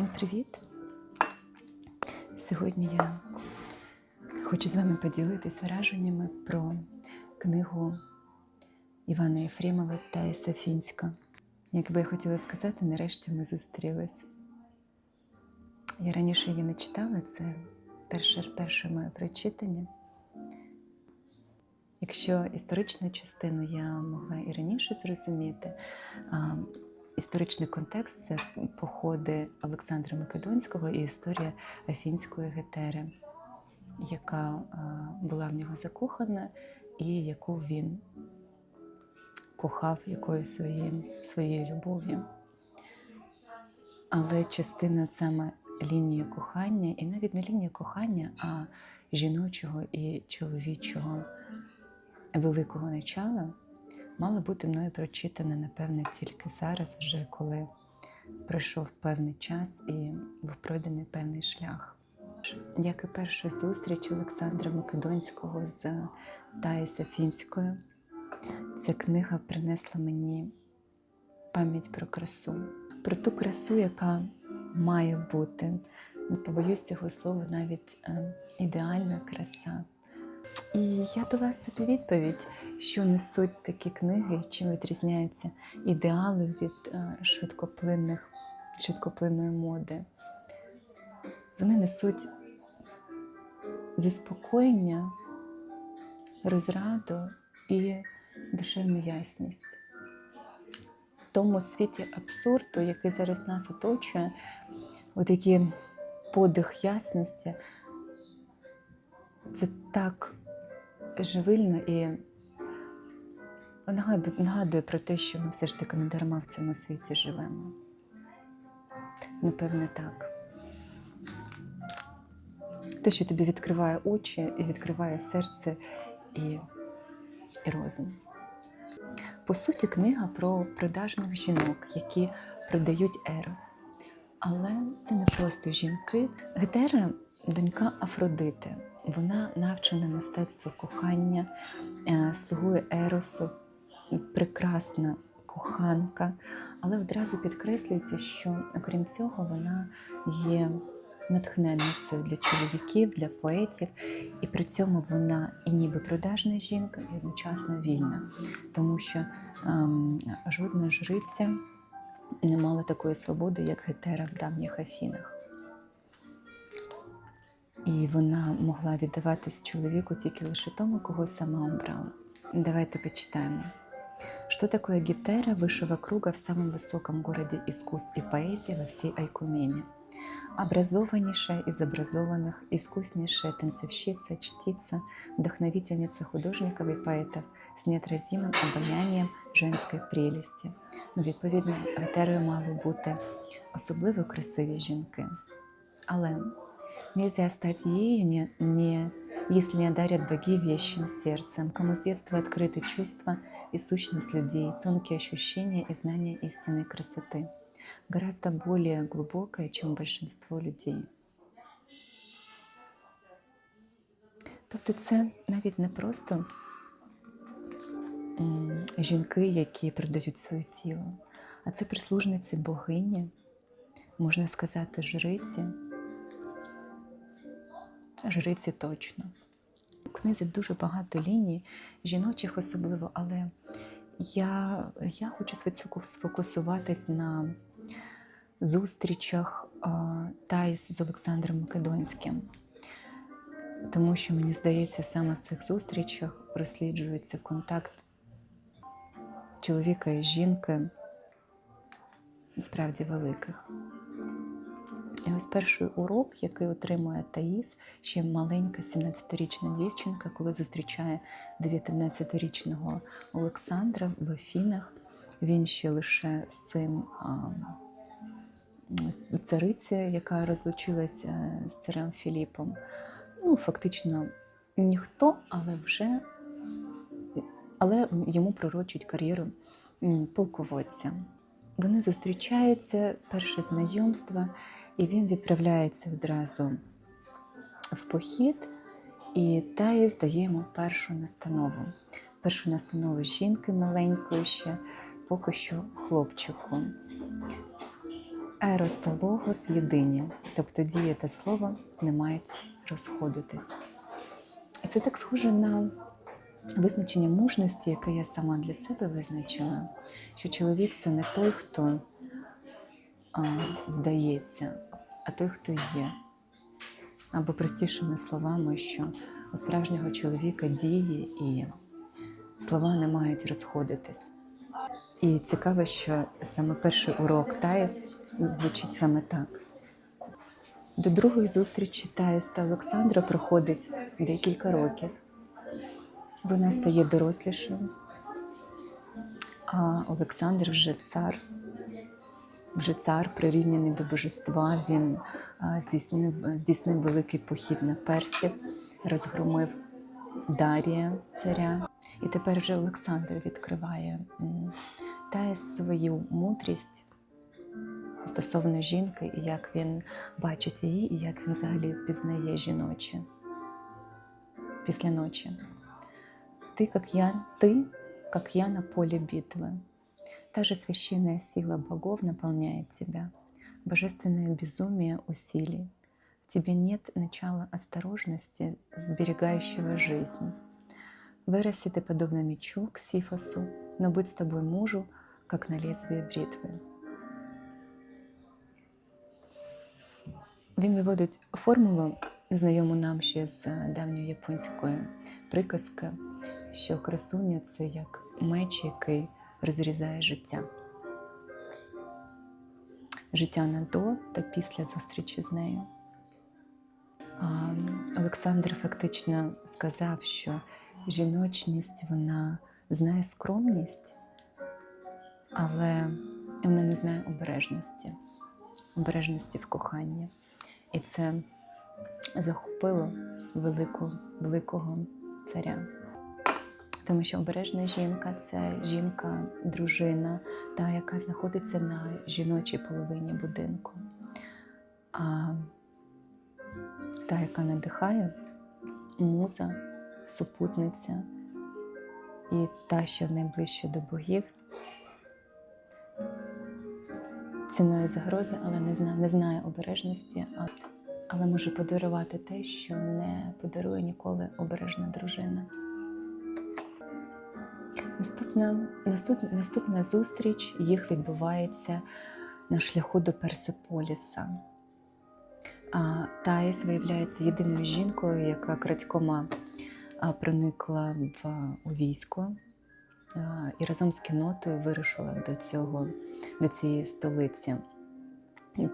Всім привіт! Сьогодні я хочу з вами поділитись враженнями про книгу Івана Єфремова та Сафінська. Як би я хотіла сказати, нарешті ми зустрілись. Я раніше її не читала, це перше, перше моє прочитання. Якщо історичну частину я могла і раніше зрозуміти, історичний контекст це походи Олександра Македонського і історія Афінської гетери, яка була в нього закохана і яку він кохав якоюсь своєю, своєю любов'ю. Але частина саме лінії кохання, і навіть не лінії кохання, а жіночого і чоловічого великого начала мала бути мною прочитана, напевне, тільки зараз, вже коли пройшов певний час і був пройдений певний шлях. Як і перша зустріч Олександра Македонського з Таї Сафінською, ця книга принесла мені пам'ять про красу, про ту красу, яка має бути, не побоюсь цього слова, навіть е, ідеальна краса. І я дала собі відповідь, що несуть такі книги, чим відрізняються ідеали від е, швидкоплинних, швидкоплинної моди. Вони несуть заспокоєння, розраду і душевну ясність. В тому світі абсурду, який зараз нас оточує, от подих ясності, це так живильно і нагадує, про те, що ми все ж таки не дарма в цьому світі живемо. Напевне, так. Те, що тобі відкриває очі і відкриває серце і, і розум. По суті, книга про продажних жінок, які продають ерос. Але це не просто жінки. Гетера донька Афродити. Вона навчена мистецтву кохання, е, слугує Еросу, прекрасна коханка, але одразу підкреслюється, що окрім цього вона є натхненницею для чоловіків, для поетів, і при цьому вона і ніби продажна жінка, і одночасно вільна, тому що ем, жодна жриця не мала такої свободи, як Гетера в давніх Афінах І вона могла віддаватись чоловіку тільки лише тому, кого сама обрала. Давайте почитаем. Что такое Гетера, высшего круга в самом высоком городе искусств и поэзии во всей Айкумене? Образованнейшая из образованных, искуснейшая танцовщица, чтица, вдохновительница художников и поэтов с неотразимым обаянием женської прелісті. Ну, відповідно, Гетерою мали бути особливо красиві жінки. Але Нельзя стать ею, не, не, если не одарят боги вещим сердцем, кому с детства открыты чувства и сущность людей, тонкие ощущения и знания истинной красоты, гораздо более глубокое, чем большинство людей. Тобто це навіть не просто м, жінки, які продають своє тіло, а це прислужниці богині, можна сказати, жриці. Жриці точно. У книзі дуже багато ліній, жіночих особливо, але я, я хочу сфокусуватись на зустрічах Тайс з Олександром Македонським. Тому що, мені здається, саме в цих зустрічах просліджується контакт чоловіка і жінки справді великих. І ось перший урок, який отримує Таїс, ще маленька 17-річна дівчинка, коли зустрічає 19-річного Олександра в Афінах. Він ще лише син цариці, яка розлучилася з царем Філіпом. Ну, фактично ніхто, але вже але йому пророчить кар'єру полководця. Вони зустрічаються, перше знайомство. І він відправляється одразу в похід, і Таїс дає йому першу настанову. Першу настанову жінки маленької ще, поки що хлопчику. Ерос та єдині, тобто дія та слово не мають розходитись. І це так схоже на визначення мужності, яке я сама для себе визначила, що чоловік це не той, хто а, здається, а той, хто є. Або простішими словами, що у справжнього чоловіка дії і слова не мають розходитись. І цікаво, що саме перший урок Таїс звучить саме так. До другої зустрічі Таїс та Олександра проходить декілька років. Вона стає дорослішою, а Олександр вже цар, вже цар, прирівняний до божества. Він а, здійснив, здійснив великий похід на персів, розгромив Дарія царя. І тепер вже Олександр відкриває м, та свою мудрість стосовно жінки, і як він бачить її, і як він взагалі пізнає жіноче після ночі. Ты, как я, ты, как я на поле битвы. Та же священная сила богов наполняет тебя. Божественное безумие усилий. В тебе нет начала осторожности, сберегающего жизнь. Выраси ты подобно мечу к Сифосу, но быть с тобой мужу, как на лезвие бритвы. Він виводить формулу, знайому нам ще з давньої японської приказки, що красуня це як меч, який розрізає життя. Життя на до та після зустрічі з нею. Олександр фактично сказав, що жіночність вона знає скромність, але вона не знає обережності, обережності в коханні. І це захопило велику, великого царя. Тому що обережна жінка це жінка, дружина, та, яка знаходиться на жіночій половині будинку. А та, яка надихає, муза, супутниця і та, що найближче до богів, ціною загрози, але не знає, не знає обережності, а, але може подарувати те, що не подарує ніколи обережна дружина. Наступна, наступ, наступна зустріч їх відбувається на шляху до Персеполіса. А Таїс виявляється єдиною жінкою, яка крадькома проникла в, у військо а, і разом з кінотою вирушила до, цього, до цієї столиці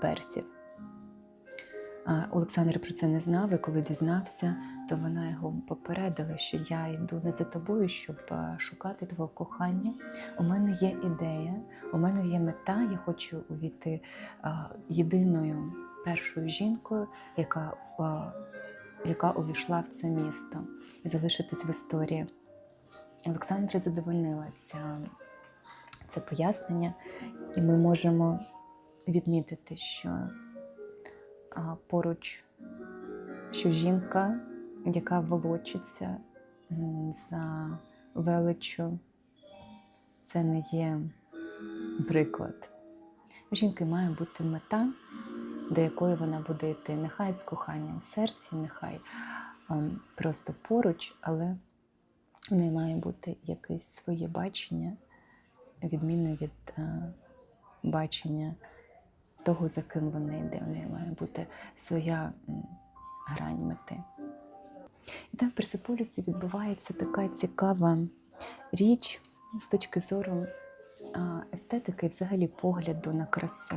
персів. Олександр про це не знав, і коли дізнався, то вона його попередила, що я йду не за тобою, щоб шукати твого кохання. У мене є ідея, у мене є мета. Я хочу увійти єдиною першою жінкою, яка, яка увійшла в це місто і залишитись в історії. Олександра задовольнила ця, це пояснення, і ми можемо відмітити, що поруч, що жінка, яка волочиться за величчю, це не є приклад. У жінки має бути мета, до якої вона буде йти. Нехай з коханням в серці, нехай ем, просто поруч, але в неї має бути якесь своє бачення, відмінне від е, бачення того, за ким вона йде. У неї має бути своя грань мети. І там в Персиполісі відбувається така цікава річ з точки зору естетики і взагалі погляду на красу.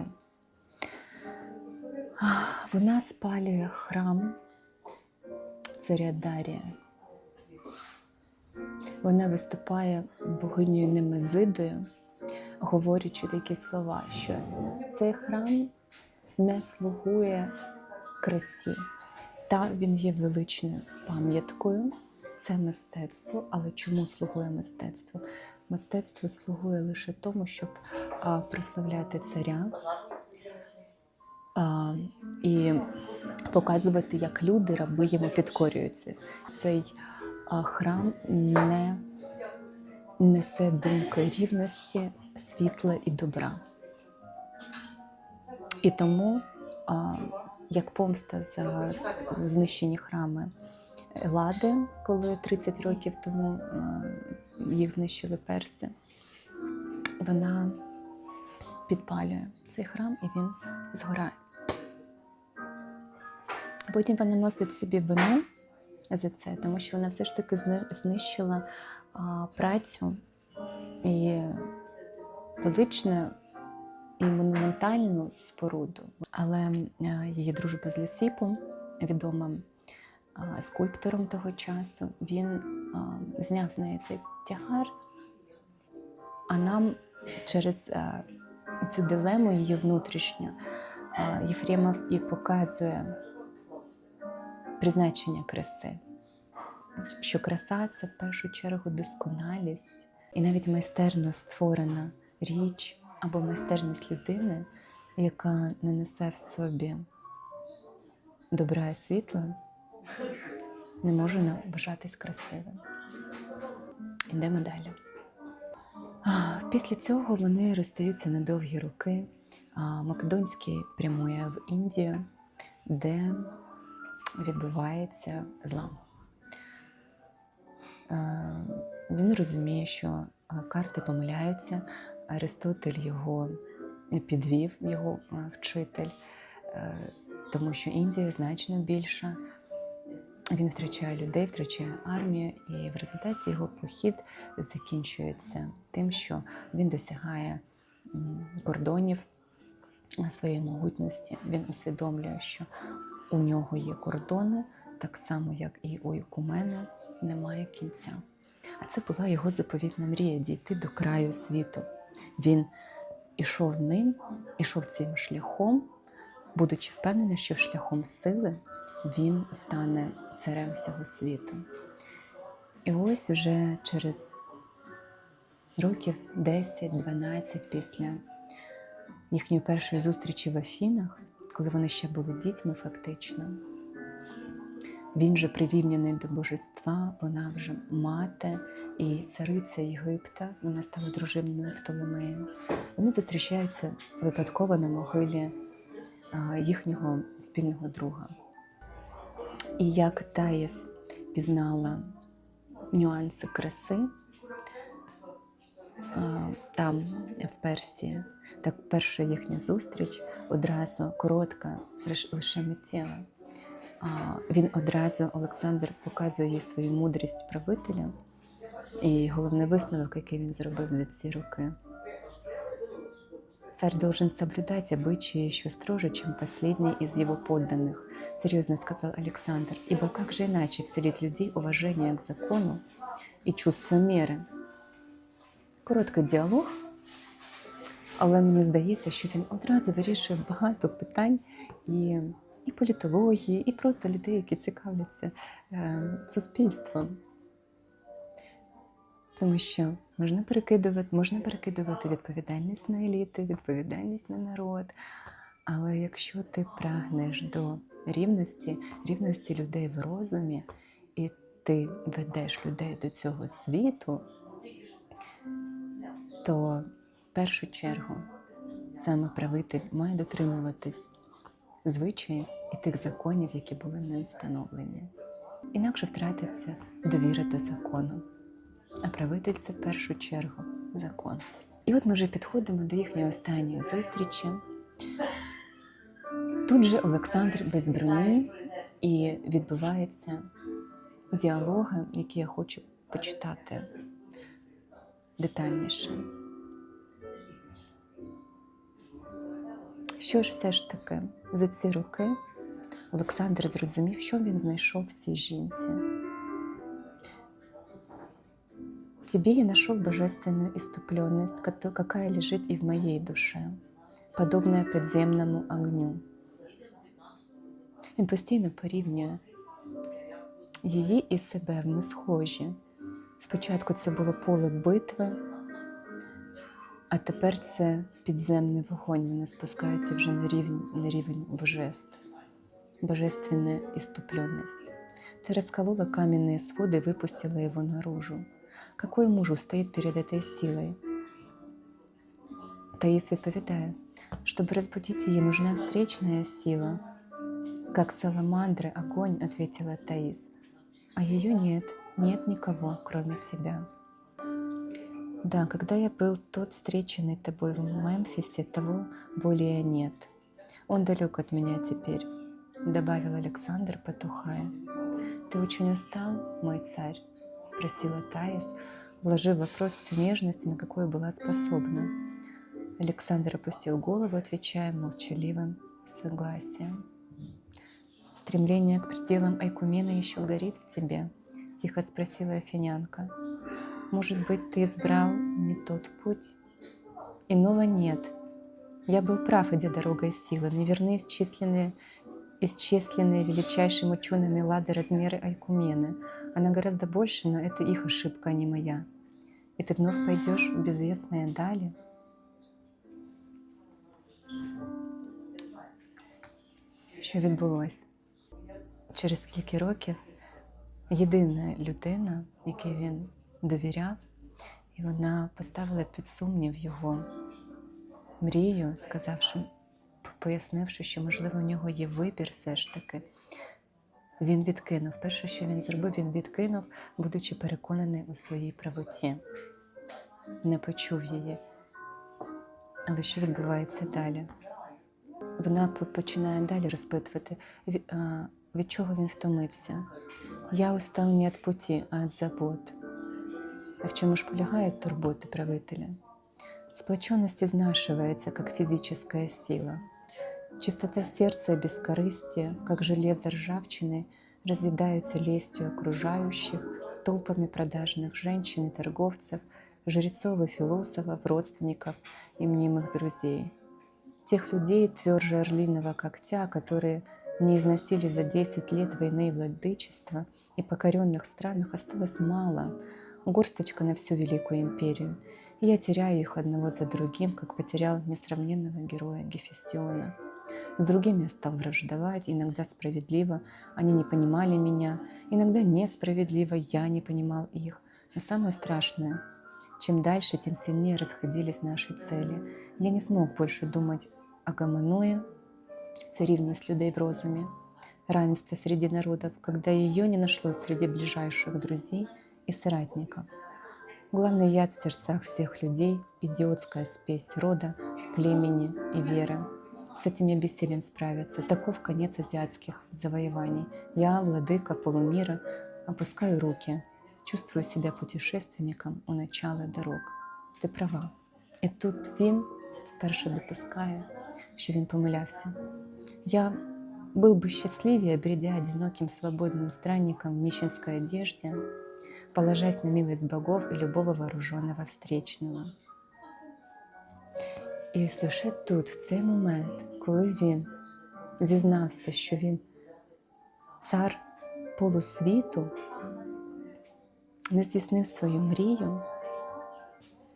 Вона спалює храм царя Дарія. Вона виступає богинею Немезидою, говорячи такі слова, що цей храм не слугує красі, та він є величною пам'яткою. Це мистецтво, але чому слугує мистецтво? Мистецтво слугує лише тому, щоб а, прославляти царя а, і показувати, як люди, раби йому підкорюються. Цей а, храм не несе думки рівності, світла і добра. І тому, як помста за знищені храми Лади, коли 30 років тому їх знищили перси, вона підпалює цей храм і він згорає. Потім вона носить собі вину за це, тому що вона все ж таки знищила а, працю і величну і монументальну споруду. Але е, її дружба з Лісіпом, відомим а, скульптором того часу, він а, зняв з неї цей тягар, а нам через а, цю дилему її внутрішню а, Єфремов і показує призначення краси. Що краса це в першу чергу досконалість і навіть майстерно створена річ або майстерність людини, яка не несе в собі добра і світла, не може вважатись красивим. Ідемо далі. Після цього вони розстаються на довгі роки. Македонський прямує в Індію, де відбувається злам. Е, Він розуміє, що е, карти помиляються. Аристотель його підвів, його е, вчитель, тому що Індія значно більша. Він втрачає людей, втрачає армію, і в результаті його похід закінчується тим, що він досягає кордонів своєї могутності. Він усвідомлює, що у нього є кордони, так само, як і у Кумена немає кінця. А це була його заповітна мрія дійти до краю світу. Він ішов ним, ішов цим шляхом, будучи впевнений, що шляхом сили він стане царем всього світу. І ось вже через років 10-12 після їхньої першої зустрічі в Афінах, коли вони ще були дітьми, фактично. Він вже прирівняний до божества, вона вже мати і цариця Єгипта. Вона стала дружиною Птолемеєм. Вони зустрічаються випадково на могилі їхнього спільного друга. І як Таїс пізнала нюанси краси, там, в Персії, так перша їхня зустріч одразу коротка, лиш- лише миттєва. А, Він одразу, Олександр, показує їй свою мудрість правителя і головний висновок, який він зробив за ці роки. Царь должен соблюдать обычаи еще строже, чем последний из его подданных, серьезно сказал Александр, ибо как же иначе вселить людей уважение к закону и чувство меры? Короткий діалог, але мені здається, що він одразу вирішує багато питань і, і політології, і просто людей, які цікавляться е, суспільством. Тому що можна перекидувати, можна перекидувати відповідальність на еліти, відповідальність на народ. Але якщо ти прагнеш до рівності, рівності людей в розумі, і ти ведеш людей до цього світу, то першу чергу саме правитель має дотримуватись звичаїв і тих законів, які були ним встановлені. Інакше втратиться довіра до закону. А правитель це в першу чергу закон. І от ми вже підходимо до їхньої останньої зустрічі. Тут же Олександр без броні і відбуваються діалоги, які я хочу почитати детальніше. Що ж все ж таки за ці роки Олександр зрозумів, що він знайшов в цій жінці. Тебе я нашел божественную иступленность, кото- какая лежит и в моей душе, подобная подземному огню. Він постійно порівнює її і себе, ми схожі. Спочатку це було поле битви, а тепер це підземний вогонь. Вона спускається вже на рівень, на рівень божеств, божественная иступленность. Ты расколола каменные своды и выпустила его наружу. Какой муж устоит перед этой силой? Таїс відповідає: Чтобы разбудить ее, нужна встречная сила. Как саламандры, огонь, ответила Таис. А ее нет, нет никого, кроме тебя. Да, когда я был тот встреченный тобой в Мемфисе, того более нет. Он далек от меня теперь, добавил Александр, потухая. Ты очень устал, мой царь? спросила Таис, вложив вопрос всю нежность, на какую была способна. Александр опустил голову, отвечая молчаливым согласием. «Стремление к пределам Айкумена еще горит в тебе?» – тихо спросила Афинянка. «Может быть, ты избрал не тот путь?» «Иного нет. Я был прав, идя дорогой силы. Неверны исчисленные, исчисленные величайшим учеными лады размеры Айкумены. Она гораздо больше, но это их ошибка, а не моя. И ты вновь пойдешь в безвестные дали?» Що відбулося? Через кілька років єдина людина, якій він довіряв, і вона поставила під сумнів його мрію, сказавши, пояснивши, що можливо у нього є вибір все ж таки. Він відкинув. Перше, що він зробив, він відкинув, будучи переконаний у своїй правоті. Не почув її. Але що відбувається далі? Вона починає далі розпитувати, від чого він втомився. Я устал не від путі, а від забот. А в чому ж полягають турботи правителя? Сплоченность изнашивается, как физическая сила. Чистота сердца и бескорыстие, как железо ржавчины, разъедаются лестью окружающих, толпами продажных женщин и торговцев, жрецов и философов, родственников и мнимых друзей. Тех людей, тверже орлиного когтя, которые не износили за 10 лет войны и владычества, и покоренных странах осталось мало, горсточка на всю Великую империю. Я теряю их одного за другим, как потерял несравненного героя Гефестиона. С другими я стал враждовать, иногда справедливо, они не понимали меня, иногда несправедливо, я не понимал их. Но самое страшное, чем дальше, тем сильнее расходились наши цели. Я не смог больше думать о Гамануе, царевность людей в розуме, равенстве среди народов, когда ее не нашлось среди ближайших друзей и соратников. Главный яд в сердцах всех людей – идиотская спесь рода, племени и веры. С этим я бессилен справиться. Таков конец азиатских завоеваний. Я, владыка полумира, опускаю руки, чувствую себя путешественником у начала дорог. Ти права. І тут він вперше допускає, що він помилявся. Я был бы счастливее, бредя одиноким свободным странником в нищенской одежде, положась на милость богов и любого вооруженного встречного. І лише тут, в цей момент, коли він зізнався, що він цар полусвіту, не здійснив свою мрію,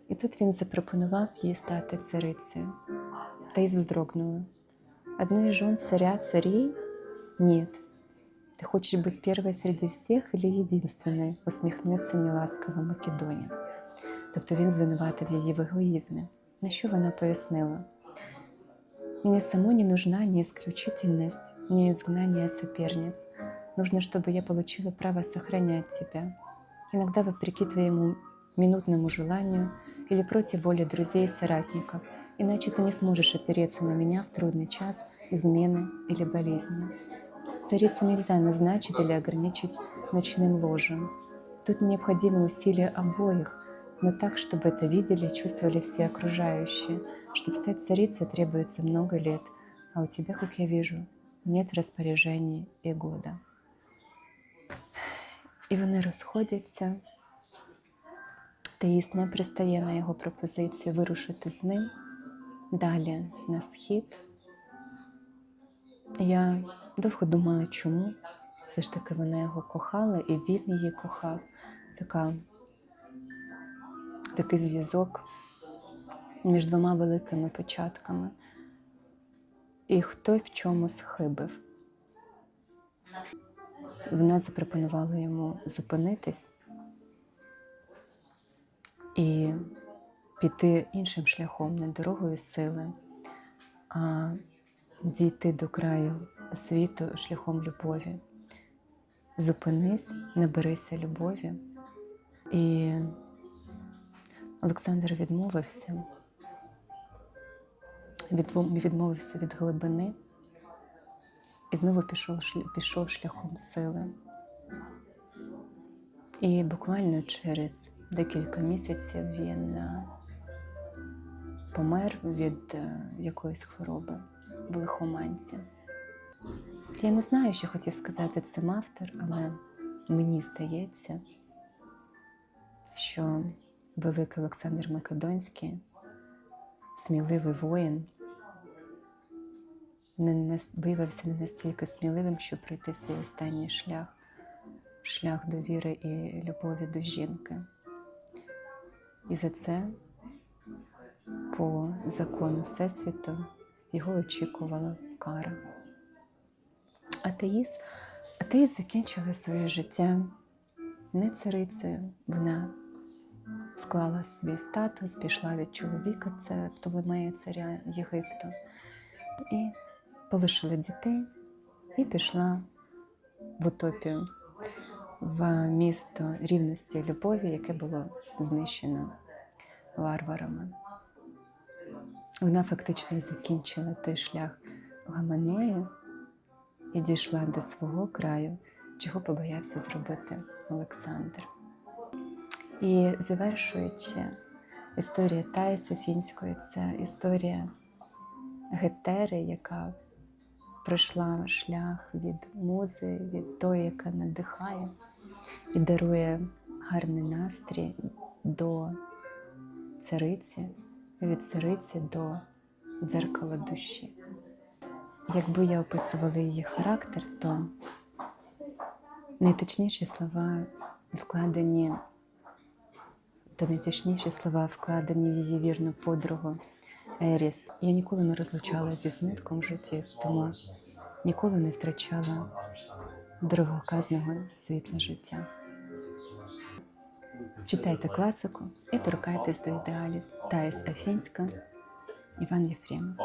і тут він запропонував їй стати царицею. Та й вздрогнула. Одной из жен царя царей? Нет. Ты хочешь быть первой среди всех или единственной? Усміхнувся неласково македонець. Тобто він звинуватив її в егоїзмі. На що вона пояснила? Мне самой не нужна ни исключительность, ни изгнание соперниц. Нужно, чтобы я получила право сохранять тебя. Иногда вопреки твоему минутному желанию или против воли друзей и соратников, иначе ты не сможешь опереться на меня в трудный час измены или болезни. Царицу нельзя назначить или ограничить ночным ложем. Тут необходимы усилия обоих, но так, чтобы это видели и чувствовали все окружающие. Чтобы стать царицей требуется много лет, а у тебя, как я вижу, нет в распоряжении и года. І вони розходяться. Таїс не пристає на його пропозицію вирушити з ним далі на схід. Я довго думала, чому. Все ж таки вона його кохала, і він її кохав. Така, такий зв'язок між двома великими початками. І хто в чому схибив. Вона запропонувала йому зупинитись і піти іншим шляхом, не дорогою сили, а дійти до краю світу шляхом любові. Зупинись, наберися любові. І Олександр відмовився, відмовився від глибини і знову пішов, пішов шляхом сили. І буквально через декілька місяців він е, помер від е, якоїсь хвороби в лихоманці. Я не знаю, що хотів сказати цим автор, але мені здається, що великий Олександр Македонський, сміливий воїн, не виявився не настільки сміливим, щоб пройти свій останній шлях, шлях довіри і любові до жінки. І за це, по закону Всесвіту, його очікувала кара. Атеїст, атеїст закінчила своє життя не царицею. Вона склала свій статус, пішла від чоловіка, це Птолемея, царя Єгипту, і полишила дітей і пішла в утопію, в місто рівності і любові, яке було знищено варварами. Вона фактично закінчила той шлях Гаманої і дійшла до свого краю, чого побоявся зробити Олександр. І завершуючи історія Таїси Фінської, це історія Гетери, яка пройшла шлях від музи, від тої, яка надихає і дарує гарний настрій до цариці, від цариці до дзеркала душі. Якби я описувала її характер, то найточніші слова вкладені, то найточніші слова вкладені в її вірну подругу Еріс. Я ніколи не розлучалася зі смутком в житті, тому ніколи не втрачала дороговказного світла життя. Читайте класику і торкайтесь до ідеалів. Таїс Афінська, Іван Єфремов.